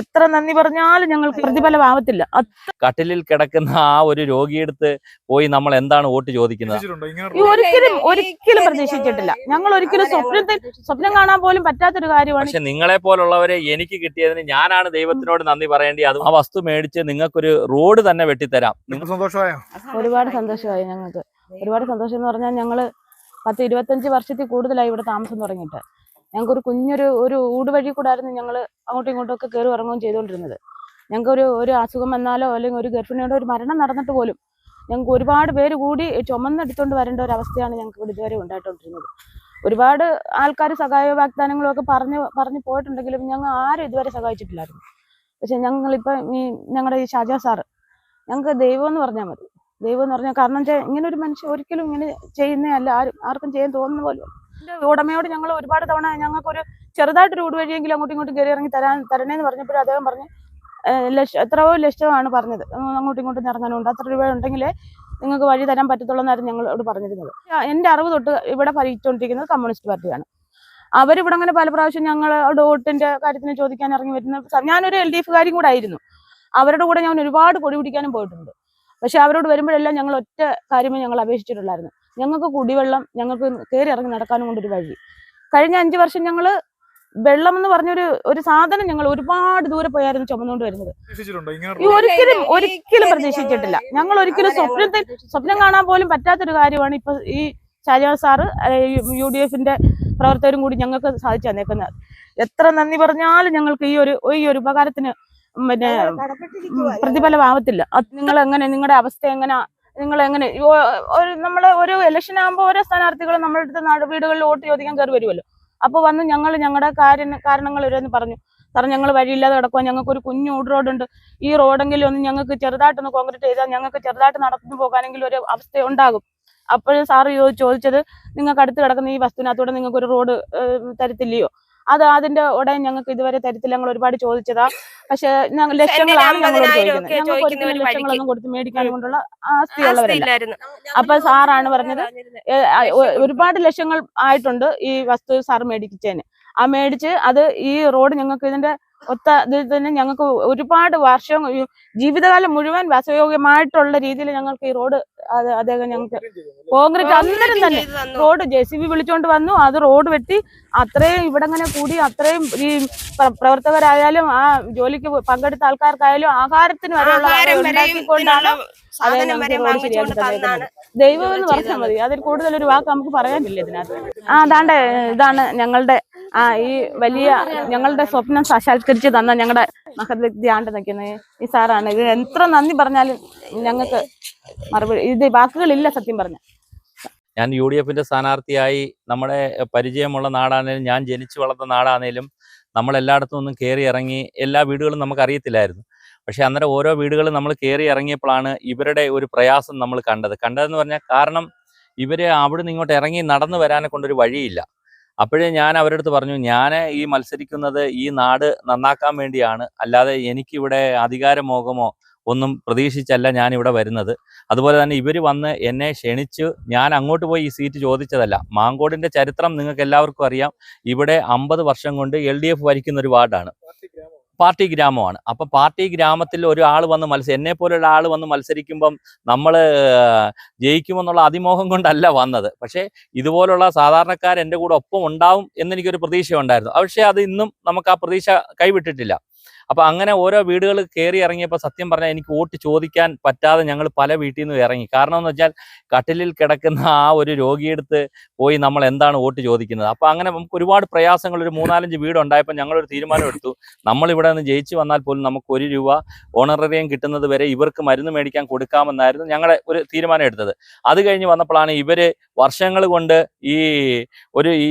എത്ര നന്ദി പറഞ്ഞാലും ഞങ്ങൾക്ക് പ്രതിഫലമാവത്തില്ല. കട്ടിലിൽ കിടക്കുന്ന ആ ഒരു രോഗിയെടുത്ത് പോയി നമ്മൾ എന്താണ് വോട്ട് ചോദിക്കുന്നത്? ഒരിക്കലും ഒരിക്കലും പ്രതീക്ഷിച്ചിട്ടില്ല. ഞങ്ങൾ ഒരിക്കലും സ്വപ്നത്തിൽ സ്വപ്നം കാണാൻ പോലും പറ്റാത്തൊരു കാര്യമാണ്. പക്ഷെ നിങ്ങളെ പോലുള്ളവരെ എനിക്ക് കിട്ടിയതിന് ഞാനാണ് ദൈവത്തിനോട് നന്ദി പറയേണ്ടി. അത് ആ വസ്തു മേടിച്ച് നിങ്ങൾക്കൊരു റോഡ് തന്നെ വെട്ടിത്തരാം. നിങ്ങൾ സന്തോഷമായോ? ഒരുപാട് സന്തോഷമായി ഞങ്ങൾക്ക്. ഒരുപാട് സന്തോഷം എന്ന് പറഞ്ഞാൽ ഞങ്ങൾ പത്ത് ഇരുപത്തഞ്ച് വർഷത്തിൽ കൂടുതലായി ഇവിടെ താമസം തുടങ്ങിയിട്ട്. ഞങ്ങൾക്കൊരു കുഞ്ഞൊരു ഒരു ഊടുവഴി കൂടായിരുന്നു ഞങ്ങൾ അങ്ങോട്ടും ഇങ്ങോട്ടും ഒക്കെ കയറി ഇറങ്ങുകയും ചെയ്തുകൊണ്ടിരുന്നത്. ഞങ്ങൾക്കൊരു ഒരു അസുഖം വന്നാലോ അല്ലെങ്കിൽ ഒരു ഗർഭിണിയുടെ ഒരു മരണം നടന്നിട്ട് പോലും ഞങ്ങൾക്ക് ഒരുപാട് പേര് കൂടി ചുമന്നെടുത്തുകൊണ്ട് വരേണ്ട ഒരു അവസ്ഥയാണ് ഞങ്ങൾക്ക് ഇവിടെ ഇതുവരെ ഉണ്ടായിട്ടുകൊണ്ടിരുന്നത് ഒരുപാട് ആൾക്കാർ സഹായ വാഗ്ദാനങ്ങളും ഒക്കെ പറഞ്ഞ് പറഞ്ഞു പോയിട്ടുണ്ടെങ്കിലും ഞങ്ങൾ ആരും ഇതുവരെ സഹായിച്ചിട്ടില്ലായിരുന്നു. പക്ഷെ ഞങ്ങളിപ്പം ഈ ഞങ്ങളുടെ ഈ ഷാജ സാറ് ഞങ്ങൾക്ക് ദൈവം എന്ന് പറഞ്ഞാൽ മതി. ദൈവം എന്ന് പറഞ്ഞാൽ കാരണം വെച്ചാൽ ഇങ്ങനെ ഒരു മനുഷ്യൻ ഒരിക്കലും ഇങ്ങനെ ചെയ്യുന്നതല്ല. ആരും ആർക്കും ചെയ്യാൻ തോന്നുന്ന പോലും ഉടമയോട് ഞങ്ങൾ ഒരുപാട് തവണ ഞങ്ങൾക്കൊരു ചെറുതായിട്ടൊരു ഊട് വഴിയെങ്കിലും അങ്ങോട്ടും ഇങ്ങോട്ടും കയറി ഇറങ്ങി തരാൻ തരണേന്ന് പറഞ്ഞപ്പോൾ അദ്ദേഹം പറഞ്ഞു "ഏഹ് ലക്ഷം എത്രയോ ലക്ഷമാണ് പറഞ്ഞത്. അങ്ങോട്ടും ഇങ്ങോട്ടും ഇറങ്ങാനുണ്ട് അത്ര രൂപ ഉണ്ടെങ്കിലേ നിങ്ങൾക്ക് വഴി തരാൻ പറ്റത്തുള്ളൂ എന്നായിരുന്നു ഞങ്ങളോട് പറഞ്ഞിരുന്നത്. എന്റെ അറിവ് തൊട്ട് ഇവിടെ ഭരിച്ചുകൊണ്ടിരിക്കുന്നത് കമ്മ്യൂണിസ്റ്റ് പാർട്ടിയാണ്. അവരിവിടെ അങ്ങനെ പല പ്രാവശ്യം ഞങ്ങളോട് വോട്ടിന്റെ കാര്യത്തിന് ചോദിക്കാൻ ഇറങ്ങി വരുന്ന ഞാനൊരു എൽ ഡി എഫുകാരും കൂടെ ആയിരുന്നു. അവരുടെ കൂടെ ഞാൻ ഒരുപാട് കൊടി പിടിക്കാനും പോയിട്ടുണ്ട്. പക്ഷെ അവരോട് വരുമ്പോഴെല്ലാം ഞങ്ങൾ ഒറ്റ കാര്യമേ ഞങ്ങൾ അപേക്ഷിച്ചിട്ടുള്ളായിരുന്നു. ഞങ്ങൾക്ക് കുടിവെള്ളം ഞങ്ങൾക്ക് കയറി ഇറങ്ങി നടക്കാനും കൊണ്ടൊരു വഴി. കഴിഞ്ഞ അഞ്ച് വർഷം ഞങ്ങൾ വെള്ളം എന്ന് പറഞ്ഞൊരു ഒരു സാധനം ഞങ്ങൾ ഒരുപാട് ദൂരെ പോയായിരുന്നു ചുമന്നുകൊണ്ട് വരുന്നത്. ഒരിക്കലും ഒരിക്കലും പ്രതീക്ഷിച്ചിട്ടില്ല. ഞങ്ങൾ ഒരിക്കലും സ്വപ്നത്തിൽ സ്വപ്നം കാണാൻ പോലും പറ്റാത്തൊരു കാര്യമാണ് ഇപ്പൊ ഈ ഷാജഹാൻ സാറ് യു ഡി എഫിന്റെ പ്രവർത്തകരും കൂടി ഞങ്ങൾക്ക് സാധിച്ചു തന്നേക്കുന്നത്. എത്ര നന്ദി പറഞ്ഞാലും ഞങ്ങൾക്ക് ഈ ഒരു ഈ ഒരു ഉപകാരത്തിന് പിന്നെ പ്രതിഫലമാവത്തില്ല. നിങ്ങൾ എങ്ങനെ നിങ്ങളുടെ അവസ്ഥ എങ്ങനെ നിങ്ങൾ എങ്ങനെ ഒരു നമ്മൾ ഒരു ഇലക്ഷൻ ആകുമ്പോൾ ഓരോ സ്ഥാനാർത്ഥികൾ നമ്മളുടെ അടുത്ത് നാട് വീടുകളിൽ വോട്ട് ചോദിക്കാൻ കയറി വരുമല്ലോ അപ്പോൾ വന്ന് ഞങ്ങൾ ഞങ്ങളുടെ കാര്യം കാരണങ്ങൾ ഇവരെന്ന് പറഞ്ഞു. സാർ ഞങ്ങൾ വഴിയില്ലാതെ കിടക്കുക ഞങ്ങൾക്ക് ഒരു കുഞ്ഞു ഊട് റോഡുണ്ട്. ഈ റോഡെങ്കിലും ഒന്ന് ഞങ്ങൾക്ക് ചെറുതായിട്ടൊന്ന് കോൺക്രീറ്റ് ചെയ്താൽ ഞങ്ങൾക്ക് ചെറുതായിട്ട് നടന്നു പോകാനെങ്കിലും ഒരു അവസ്ഥ ഉണ്ടാകും അപ്പോഴും സാറ് ചോദിച്ചത് നിങ്ങൾക്ക് അടുത്ത് കിടക്കുന്ന ഈ വസ്തുവിനകത്തൂടെ നിങ്ങൾക്ക് ഒരു റോഡ് തരത്തില്ലയോ? അത് അതിന്റെ ഉടൻ ഞങ്ങൾക്ക് ഇതുവരെ തരത്തില്ല. ഞങ്ങൾ ഒരുപാട് ചോദിച്ചതാ. പക്ഷെ ഞങ്ങൾ ലക്ഷങ്ങളാണ് ഞങ്ങളോട് ചോദിക്കുന്നത്. ഞങ്ങൾക്ക് ഒരിക്കലും. ലക്ഷങ്ങളൊന്നും കൊടുത്ത് മേടിക്കാൻ കൊണ്ടുള്ള ആസ്തിയുള്ളവരല്ല. അപ്പൊ സാറാണ് പറഞ്ഞത്. ഒരുപാട് ലക്ഷങ്ങൾ ആയിട്ടുണ്ട് ഈ വസ്തു സാർ മേടിച്ചതിന് ആ മേടിച്ച് അത് ഈ റോഡ് ഞങ്ങൾക്ക് ഇതിന്റെ ഒത്ത ഇതിൽ തന്നെ ഞങ്ങൾക്ക് ഒരുപാട് വർഷം ജീവിതകാലം മുഴുവൻ വാസയോഗ്യമായിട്ടുള്ള രീതിയിൽ ഞങ്ങൾക്ക് ഈ റോഡ് അദ്ദേഹം ഞങ്ങൾക്ക് കോൺക്രീറ്റ് അന്നേരം തന്നെ. റോഡ് ജെ സി ബി വിളിച്ചോണ്ട് വന്നു. അത് റോഡ് വെട്ടി അത്രയും ഇവിടെ അങ്ങനെ കൂടി അത്രയും ഈ പ്ര- പ്രവർത്തകരായാലും ആ ജോലിക്ക് പങ്കെടുത്ത ആൾക്കാർക്കായാലും ആഹാരത്തിന് വരെയുള്ള ഉണ്ടാക്കിക്കൊണ്ടാണ് ദൈവം എന്ന് പറഞ്ഞാൽ മതി. അതിൽ കൂടുതൽ ഒരു വാക്ക് നമുക്ക് പറയാനില്ല ഇതിനകത്ത് ആ അതാണ്ട് ഇതാണ് ഞങ്ങളുടെ ആ ഈ വലിയ ഞങ്ങളുടെ സ്വപ്നം സാക്ഷാത്കരിച്ച് തന്ന ഞങ്ങളുടെ ആണ്ട് നിൽക്കുന്നത് ഈ സാറാണ്. ഇത് എത്ര നന്ദി പറഞ്ഞാലും ഞങ്ങൾക്ക് മറുപടി ഇത് വാക്കുകളില്ല സത്യം പറഞ്ഞ. ഞാൻ യു ഡി എഫിന്റെ സ്ഥാനാർത്ഥിയായി നമ്മുടെ പരിചയമുള്ള നാടാണേലും ഞാൻ ജനിച്ചു വളർന്ന നാടാണേലും നമ്മൾ എല്ലായിടത്തും ഒന്നും കയറി ഇറങ്ങി എല്ലാ വീടുകളും നമുക്ക് അറിയത്തില്ലായിരുന്നു. പക്ഷെ അന്നേരം ഓരോ വീടുകളും നമ്മൾ കയറി ഇറങ്ങിയപ്പോഴാണ് ഇവരുടെ ഒരു പ്രയാസം നമ്മൾ കണ്ടത്. കണ്ടതെന്ന് പറഞ്ഞാൽ കാരണം ഇവർ അവിടുന്ന് ഇങ്ങോട്ട് ഇറങ്ങി നടന്നു വരാനെ കൊണ്ടൊരു വഴിയില്ല. അപ്പോഴേ ഞാൻ അവരുടെ അടുത്ത് പറഞ്ഞു ഞാൻ ഈ മത്സരിക്കുന്നത് ഈ നാട് നന്നാക്കാൻ വേണ്ടിയാണ്. അല്ലാതെ എനിക്കിവിടെ അധികാരമോഹമോ ഒന്നും പ്രതീക്ഷിച്ചല്ല ഞാൻ ഇവിടെ വരുന്നത്. അതുപോലെ തന്നെ ഇവർ വന്ന് എന്നെ ക്ഷണിച്ച്. ഞാൻ അങ്ങോട്ട് പോയി ഈ സീറ്റ് ചോദിച്ചതല്ല. മാങ്കോടിന്റെ ചരിത്രം നിങ്ങൾക്ക് എല്ലാവർക്കും അറിയാം. ഇവിടെ അമ്പത് വർഷം കൊണ്ട് എൽ ഡി എഫ് ഭരിക്കുന്ന ഒരു വാർഡാണ്. പാർട്ടി ഗ്രാമമാണ്. അപ്പൊ പാർട്ടി ഗ്രാമത്തിൽ ഒരാൾ വന്ന് മത്സരം എന്നെ പോലുള്ള ആൾ വന്ന് മത്സരിക്കുമ്പം നമ്മൾ ജയിക്കുമെന്നുള്ള അതിമോഹം കൊണ്ടല്ല വന്നത്. പക്ഷേ ഇതുപോലുള്ള സാധാരണക്കാർ എന്റെ കൂടെ ഒപ്പം ഉണ്ടാവും എന്നെനിക്കൊരു പ്രതീക്ഷ ഉണ്ടായിരുന്നു പക്ഷേ അത് ഇന്നും നമുക്ക് ആ പ്രതീക്ഷ കൈവിട്ടിട്ടില്ല. അപ്പൊ അങ്ങനെ ഓരോ വീടുകൾ കയറി ഇറങ്ങിയപ്പോൾ സത്യം പറഞ്ഞാൽ എനിക്ക് വോട്ട് ചോദിക്കാൻ പറ്റാതെ ഞങ്ങൾ പല വീട്ടിൽ നിന്നും ഇറങ്ങി. കാരണം എന്ന് വെച്ചാൽ കട്ടിലിൽ കിടക്കുന്ന ആ ഒരു രോഗിയെടുത്ത് പോയി നമ്മൾ എന്താണ് വോട്ട് ചോദിക്കുന്നത്? അപ്പൊ അങ്ങനെ നമുക്ക് ഒരുപാട് പ്രയാസങ്ങൾ ഒരു മൂന്നാലഞ്ച് വീട് ഉണ്ടായപ്പോൾ ഞങ്ങളൊരു തീരുമാനം എടുത്തു. നമ്മൾ ഇവിടെ നിന്ന് ജയിച്ചു വന്നാൽ പോലും നമുക്ക് ഒരു രൂപ ഓണറേറിയം കിട്ടുന്നത് വരെ ഇവർക്ക് മരുന്ന് മേടിക്കാൻ കൊടുക്കാമെന്നായിരുന്നു ഞങ്ങളുടെ ഒരു തീരുമാനം എടുത്തത്. അത് കഴിഞ്ഞ് വന്നപ്പോഴാണ് ഇവർ വർഷങ്ങൾ കൊണ്ട് ഈ ഒരു ഈ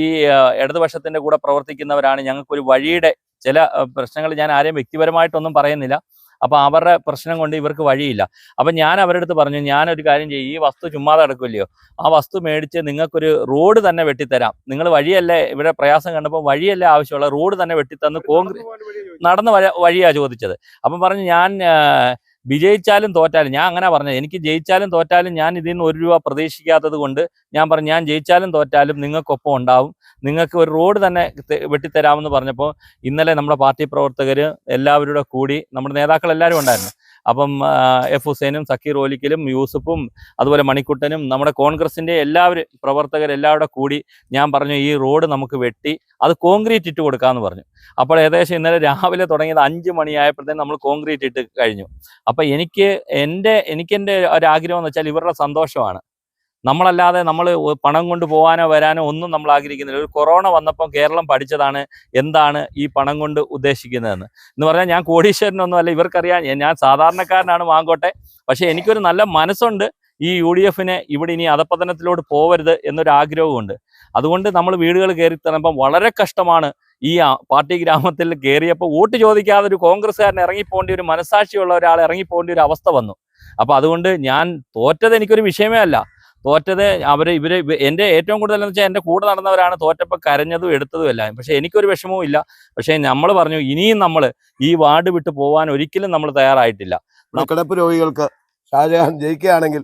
ഇടതുപക്ഷത്തിന്റെ കൂടെ പ്രവർത്തിക്കുന്നവരാണ് ഞങ്ങൾക്ക് ഒരു വഴിയുടെ ചില പ്രശ്നങ്ങൾ ഞാൻ ആരെയും വ്യക്തിപരമായിട്ടൊന്നും പറയുന്നില്ല. അപ്പൊ അവരുടെ പ്രശ്നം കൊണ്ട് ഇവർക്ക് വഴിയില്ല. അപ്പൊ ഞാൻ അവരുടെ അടുത്ത് പറഞ്ഞു ഞാനൊരു കാര്യം ചെയ്യും ഈ വസ്തു ചുമ്മാതെ കിടക്കില്ലയോ ആ വസ്തു മേടിച്ച് നിങ്ങൾക്കൊരു റോഡ് തന്നെ വെട്ടിത്തരാം. നിങ്ങൾ വഴിയല്ലേ ഇവിടെ പ്രയാസം കണ്ടപ്പോൾ വഴിയല്ലേ ആവശ്യമുള്ള റോഡ് തന്നെ വെട്ടിത്തന്ന് കോൺക്രീറ്റ് നടന്ന വഴിയാണ് വഴിയാ ചോദിച്ചത്. അപ്പം പറഞ്ഞു ഞാൻ വിജയിച്ചാലും തോറ്റാലും ഞാൻ അങ്ങനെ പറഞ്ഞത്. എനിക്ക് ജയിച്ചാലും തോറ്റാലും ഞാൻ ഇതിൽ നിന്ന് ഒരു രൂപ പ്രതീക്ഷിക്കാത്തത് കൊണ്ട് ഞാൻ പറഞ്ഞു ഞാൻ ജയിച്ചാലും തോറ്റാലും നിങ്ങൾക്കൊപ്പം ഉണ്ടാവും. നിങ്ങൾക്ക് ഒരു റോഡ് തന്നെ വെട്ടിത്തരാമെന്ന് പറഞ്ഞപ്പോൾ ഇന്നലെ നമ്മുടെ പാർട്ടി പ്രവർത്തകർ എല്ലാവരും കൂടി നമ്മുടെ നേതാക്കൾ എല്ലാവരും ഉണ്ടായിരുന്നു. അപ്പം എഫ് ഹുസൈനും സക്കീർ ഓലിക്കലും യൂസഫും അതുപോലെ മണിക്കുട്ടനും നമ്മുടെ കോൺഗ്രസിന്റെ എല്ലാവരും പ്രവർത്തകരെല്ലാവരുടെ കൂടി ഞാൻ പറഞ്ഞു ഈ റോഡ് നമുക്ക് വെട്ടി അത് കോൺക്രീറ്റ് ഇട്ട് കൊടുക്കാമെന്ന് പറഞ്ഞു. അപ്പോൾ ഏകദേശം ഇന്നലെ രാവിലെ തുടങ്ങിയത് അഞ്ച് മണിയായപ്പോഴത്തേക്കും നമ്മൾ കോൺക്രീറ്റ് ഇട്ട് കഴിഞ്ഞു. അപ്പോൾ എനിക്ക് എന്റെ എനിക്കെന്റെ ഒരു ആഗ്രഹം എന്ന് വെച്ചാൽ ഇവരുടെ സന്തോഷമാണ്. നമ്മളല്ലാതെ നമ്മൾ പണം കൊണ്ട് പോകാനോ വരാനോ ഒന്നും നമ്മൾ ആഗ്രഹിക്കുന്നില്ല. ഒരു കൊറോണ വന്നപ്പോൾ കേരളം പഠിച്ചതാണ് എന്താണ് ഈ പണം കൊണ്ട് ഉദ്ദേശിക്കുന്നതെന്ന്. എന്ന് പറഞ്ഞാൽ ഞാൻ കോടീശ്വരനൊന്നും അല്ല ഇവർക്കറിയാം. ഞാൻ- സാധാരണക്കാരനാണ് വാങ്കോട്ടെ. പക്ഷേ എനിക്കൊരു നല്ല മനസ്സുണ്ട് ഈ യു ഡി എഫിന് ഇവിടെ ഇനി അധപ്പതനത്തിലോട്ട് പോവരുത് എന്നൊരു ആഗ്രഹമുണ്ട് അതുകൊണ്ട് നമ്മൾ വീടുകൾ കയറി തന്നപ്പം വളരെ കഷ്ടമാണ് ഈ പാർട്ടി ഗ്രാമത്തിൽ കയറിയപ്പോൾ വോട്ട് ചോദിക്കാതെ ഒരു കോൺഗ്രസ്സുകാരൻ ഇറങ്ങിപ്പോകേണ്ട ഒരു മനസാക്ഷിയുള്ള ഒരാൾ ഇറങ്ങിപ്പോകേണ്ട ഒരു അവസ്ഥ വന്നു. അപ്പോൾ അതുകൊണ്ട് ഞാൻ തോറ്റത് എനിക്കൊരു വിഷയമേ അല്ല. തോറ്റത് അവർ ഇവർ എന്റെ ഏറ്റവും കൂടുതൽ എന്ന് വെച്ചാൽ എന്റെ കൂടെ നടന്നവരാണ് തോറ്റപ്പോൾ കരഞ്ഞതും എടുത്തതും എല്ലാം. പക്ഷേ എനിക്കൊരു വിഷമവും ഇല്ല. പക്ഷേ നമ്മൾ പറഞ്ഞു ഇനിയും നമ്മൾ ഈ വാർഡ് വിട്ട് പോകാൻ ഒരിക്കലും നമ്മൾ തയ്യാറായിട്ടില്ല. കിടപ്പ് രോഗികൾക്ക് ഷാജഹാൻ ജയിക്കുകയാണെങ്കിൽ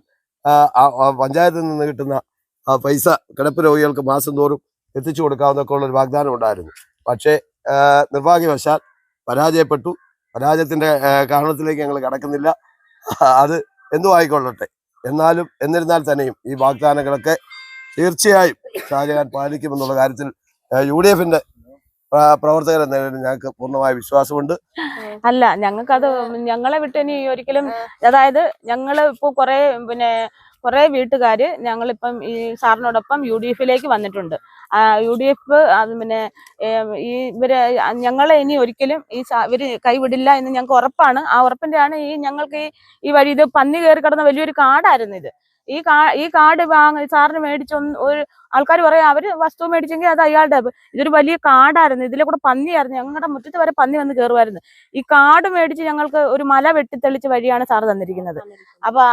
പഞ്ചായത്തിൽ നിന്ന് കിട്ടുന്ന പൈസ കിടപ്പ് രോഗികൾക്ക് മാസം തോറും എത്തിച്ചു കൊടുക്കാവുന്നൊക്കെ ഉള്ളൊരു വാഗ്ദാനം ഉണ്ടായിരുന്നു. പക്ഷേ നിർഭാഗ്യവശാൽ പരാജയപ്പെട്ടു. പരാജയത്തിന്റെ കാരണത്തിലേക്ക് ഞങ്ങൾ കടക്കുന്നില്ല. അത് എന്തും ആയിക്കൊള്ളട്ടെ. എന്നാലും എന്നിരുന്നാൽ തന്നെയും ഈ വാഗ്ദാനങ്ങളൊക്കെ തീർച്ചയായും ഷാജഹാൻ പാലിക്കുമെന്നുള്ള കാര്യത്തിൽ യു ഡി എഫിന്റെ പ്രവർത്തകർ എന്ന ഞങ്ങൾക്ക് പൂർണമായ വിശ്വാസമുണ്ട്. അല്ല ഞങ്ങൾക്കത് ഞങ്ങളെ വിട്ട് ഇനി ഒരിക്കലും അതായത് ഞങ്ങൾ ഇപ്പോൾ കുറേ പിന്നെ കുറേ വീട്ടുകാർ ഞങ്ങളിപ്പം ഈ സാറിനോടൊപ്പം യു ഡി എഫിലേക്ക് വന്നിട്ടുണ്ട്. യു ഡി എഫ് അത് പിന്നെ ഈ ഇവരെ ഞങ്ങളെ ഇനി ഒരിക്കലും ഈ ഇവർ കൈവിടില്ല എന്ന് ഞങ്ങൾക്ക് ഉറപ്പാണ്. ആ ഉറപ്പിന്റെയാണ് ഈ ഞങ്ങൾക്ക് ഈ ഈ വഴി ഇത് പന്നി കയറി കിടന്ന വലിയൊരു കാടായിരുന്നു ഇത്. ഈ കാ ഈ കാർഡ് വാങ്ങ സാറിന് മേടിച്ച ഒരു ആൾക്കാർ പറയാം അവർ വസ്തു മേടിച്ചെങ്കിൽ അത് അയാളുടെ ഇതൊരു വലിയ കാടായിരുന്നു ഇതിലെ കൂടെ പന്നിയായിരുന്നു ഞങ്ങളുടെ മുറ്റത്ത് വരെ പന്നി വന്ന് കയറുമായിരുന്നു ഈ കാട് മേടിച്ച് ഞങ്ങൾക്ക് ഒരു മല വെട്ടിത്തെളിച്ച് വഴിയാണ് സാറ് തന്നിരിക്കുന്നത്. അപ്പൊ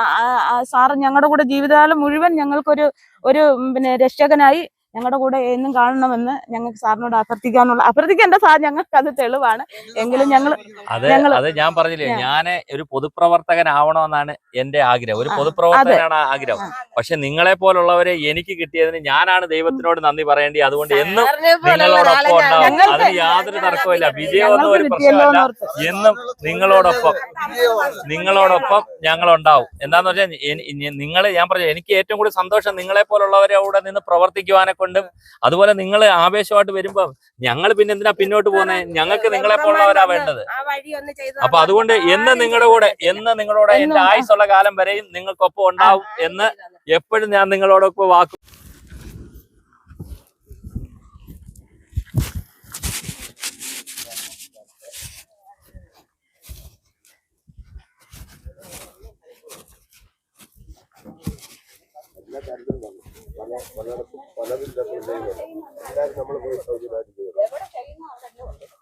സാറ് ഞങ്ങളുടെ കൂടെ ജീവിതകാലം മുഴുവൻ ഞങ്ങൾക്കൊരു ഒരു പിന്നെ രക്ഷകനായി ഞങ്ങളുടെ കൂടെ എന്നും കാണണമെന്ന് ഞങ്ങൾക്ക് സാറിനോട് അഭ്യർത്ഥിക്കാനുള്ള അഭ്യർത്ഥിക്കേണ്ട സാർ ഞങ്ങൾക്ക് അത് തെളിവാണ്. എങ്കിലും ഞങ്ങൾ അത് ഞാൻ പറഞ്ഞില്ലേ ഞാൻ- ഒരു പൊതുപ്രവർത്തകനാവണമെന്നാണ് എന്റെ ആഗ്രഹം. ഒരു പൊതുപ്രവർത്തകനാണ് ആഗ്രഹം. പക്ഷെ നിങ്ങളെ പോലുള്ളവരെ എനിക്ക് കിട്ടിയതിന് ഞാനാണ് ദൈവത്തിനോട് നന്ദി പറയേണ്ടി. അതുകൊണ്ട് എന്നും നിങ്ങളോടൊപ്പം ഉണ്ടാവും. അതിന് യാതൊരു തർക്കമില്ല വിജയമൊന്നും ഒരു പ്രശ്നമല്ല. എന്നും നിങ്ങളോടൊപ്പം നിങ്ങളോടൊപ്പം ഞങ്ങൾ ഉണ്ടാവും എന്താന്ന് വെച്ചാൽ നിങ്ങൾ ഞാൻ പറഞ്ഞു എനിക്ക് ഏറ്റവും കൂടുതൽ സന്തോഷം നിങ്ങളെ പോലുള്ളവരെ അവിടെ നിന്ന് പ്രവർത്തിക്കുവാനെ കൊണ്ടും അതുപോലെ നിങ്ങൾ ആവേശമായിട്ട് വരുമ്പോൾ ഞങ്ങൾ പിന്നെ എന്തിനാ പിന്നോട്ട് പോകുന്നത് ഞങ്ങൾക്ക് നിങ്ങളെ പോലുള്ളവരാ വേണ്ടത്. അപ്പൊ അതുകൊണ്ട് എന്ന് നിങ്ങളുടെ കൂടെ എന്ന് നിങ്ങളുടെ കൂടെ എന്റെ. ആയുസുള്ള കാലം വരെയും നിങ്ങൾക്കൊപ്പം ഉണ്ടാവും എന്ന് എപ്പോഴും ഞാൻ നിങ്ങളോടൊപ്പം വാക്ക് പലതും നമ്മൾ പോയി സൗകര്യമായിട്ട് ചെയ്യണം